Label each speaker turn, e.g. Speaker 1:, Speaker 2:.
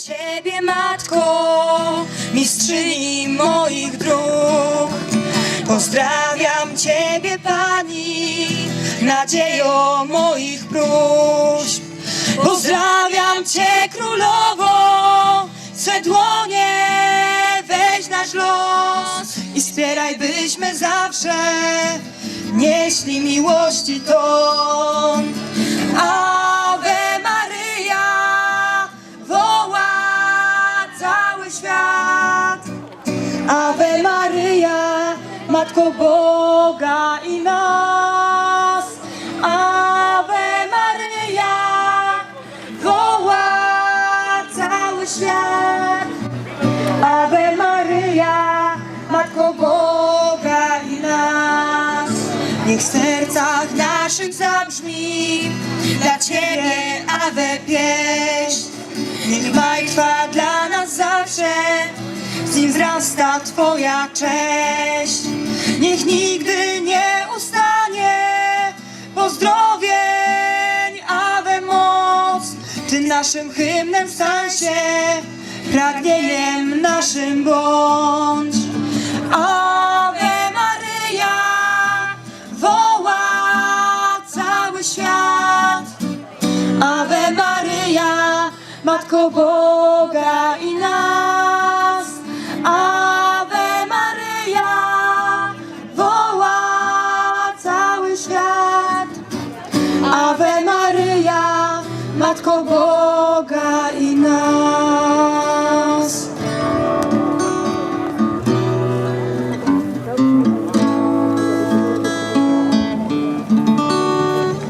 Speaker 1: Ciebie, Matko, mistrzyni moich dróg. Pozdrawiam Ciebie, Pani, nadziejo moich próśb. Pozdrawiam Cię, Królowo, swe dłonie weź nasz los i wspieraj, byśmy zawsze nieśli miłości ton. Świat. Ave Maryja, Matko Boga i nas. Ave Maryja, woła cały świat. Ave Maryja, Matko Boga i nas. Niech w sercach naszych zabrzmi dla Ciebie Ave pieśń. Maj trwa dla nas zawsze, z nim wzrasta Twoja cześć. Niech nigdy nie ustanie pozdrowień, Ave moc. Ty naszym hymnem stań się, pragnieniem naszym bądź. Matko